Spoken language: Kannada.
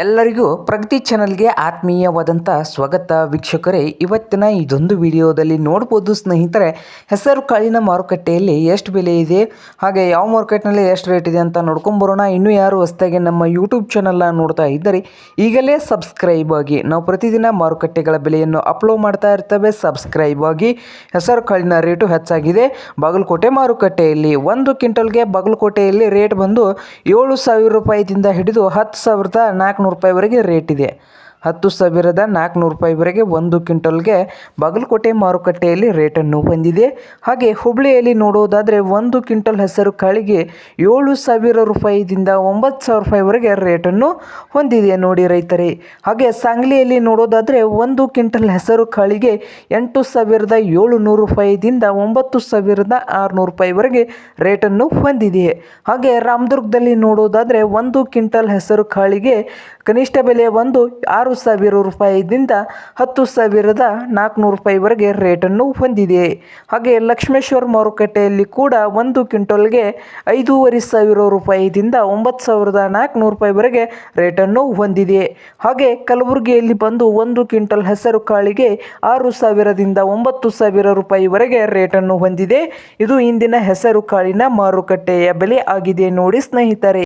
ಎಲ್ಲರಿಗೂ ಪ್ರಗತಿ ಚಾನಲ್ಗೆ ಆತ್ಮೀಯವಾದಂಥ ಸ್ವಾಗತ ವೀಕ್ಷಕರೇ. ಇವತ್ತಿನ ಇದೊಂದು ವಿಡಿಯೋದಲ್ಲಿ ನೋಡ್ಬೋದು ಸ್ನೇಹಿತರೆ, ಹೆಸರು ಕಾಳಿನ ಮಾರುಕಟ್ಟೆಯಲ್ಲಿ ಎಷ್ಟು ಬೆಲೆ ಇದೆ, ಹಾಗೆ ಯಾವ ಮಾರ್ಕೆಟ್ನಲ್ಲಿ ಎಷ್ಟು ರೇಟ್ ಇದೆ ಅಂತ ನೋಡ್ಕೊಂಬರೋಣ ಇನ್ನೂ ಯಾರು ಹೊಸದಾಗಿ ನಮ್ಮ ಯೂಟ್ಯೂಬ್ ಚಾನಲ್ನ ನೋಡ್ತಾ ಇದ್ದರೆ, ಈಗಲೇ ಸಬ್ಸ್ಕ್ರೈಬ್ ಆಗಿ. ನಾವು ಪ್ರತಿದಿನ ಮಾರುಕಟ್ಟೆಗಳ ಬೆಲೆಯನ್ನು ಅಪ್ಲೋಡ್ ಮಾಡ್ತಾ ಇರ್ತೇವೆ. ಸಬ್ಸ್ಕ್ರೈಬ್ ಆಗಿ. ಹೆಸರು ಕಾಳಿನ ರೇಟು ಹೆಚ್ಚಾಗಿದೆ. ಬಾಗಲಕೋಟೆ ಮಾರುಕಟ್ಟೆಯಲ್ಲಿ ಒಂದು ಕ್ವಿಂಟಲ್ಗೆ ಬಾಗಲಕೋಟೆಯಲ್ಲಿ ರೇಟ್ ಬಂದು ಏಳು ಸಾವಿರ ರೂಪಾಯಿದಿಂದ ಹಿಡಿದು ಹತ್ತು ಸಾವಿರದ ನಾಲ್ಕುನೂರು ರೂಪಾಯಿವರೆಗೆ ರೇಟ್ ಇದೆ. ಹತ್ತು ಸಾವಿರದ ನಾಲ್ಕುನೂರು ರೂಪಾಯಿವರೆಗೆ ಒಂದು ಕ್ವಿಂಟಲ್ಗೆ ಬಾಗಲಕೋಟೆ ಮಾರುಕಟ್ಟೆಯಲ್ಲಿ ರೇಟನ್ನು ಹೊಂದಿದೆ. ಹಾಗೆ ಹುಬ್ಳಿಯಲ್ಲಿ ನೋಡೋದಾದರೆ ಒಂದು ಕ್ವಿಂಟಲ್ ಹೆಸರು ಕಾಳಿಗೆ ಏಳು ಸಾವಿರ ರೂಪಾಯಿದಿಂದ ಒಂಬತ್ತು ಸಾವಿರ ರೂಪಾಯಿವರೆಗೆ ರೇಟನ್ನು ಹೊಂದಿದೆ ನೋಡಿ ರೈತರೇ. ಹಾಗೆ ಸಾಂಗ್ಲಿಯಲ್ಲಿ ನೋಡೋದಾದರೆ ಒಂದು ಕ್ವಿಂಟಲ್ ಹೆಸರು ಕಾಳಿಗೆ ಎಂಟು ಸಾವಿರದ ಏಳುನೂರು ರೂಪಾಯಿದಿಂದ ಒಂಬತ್ತು ಸಾವಿರದ ಆರುನೂರು ರೂಪಾಯಿವರೆಗೆ ರೇಟನ್ನು ಹೊಂದಿದೆ. ಹಾಗೆ ರಾಮದುರ್ಗದಲ್ಲಿ ನೋಡೋದಾದರೆ ಒಂದು ಕ್ವಿಂಟಲ್ ಹೆಸರು ಕಾಳಿಗೆ ಕನಿಷ್ಠ ಬೆಲೆ ಒಂದು ಆರು ಸಾವಿರ ರೂಪಾಯಿದಿಂದ ಹತ್ತು ಸಾವಿರದ ನಾಲ್ಕುನೂರು ರೂಪಾಯಿವರೆಗೆ ರೇಟನ್ನು ಹೊಂದಿದೆ. ಹಾಗೆ ಲಕ್ಷ್ಮೇಶ್ವರ ಮಾರುಕಟ್ಟೆಯಲ್ಲಿ ಕೂಡ ಒಂದು ಕ್ವಿಂಟಲ್ಗೆ ಐದೂವರೆ ಸಾವಿರ ರೂಪಾಯಿದಿಂದ ಒಂಬತ್ತು ಸಾವಿರದ ನಾಲ್ಕುನೂರು ರೂಪಾಯಿವರೆಗೆ ರೇಟನ್ನು ಹೊಂದಿದೆ. ಹಾಗೆ ಕಲಬುರಗಿಯಲ್ಲಿ ಬಂದು ಒಂದು ಕ್ವಿಂಟಲ್ ಹೆಸರು ಕಾಳಿಗೆ ಆರು ಸಾವಿರದಿಂದ ಒಂಬತ್ತು ಸಾವಿರ ರೂಪಾಯಿವರೆಗೆ ರೇಟನ್ನು ಹೊಂದಿದೆ. ಇದು ಇಂದಿನ ಹೆಸರು ಕಾಳಿನ ಮಾರುಕಟ್ಟೆಯ ಬೆಲೆ ಆಗಿದೆ. ನೋಡಿ ಸ್ನೇಹಿತರೆ.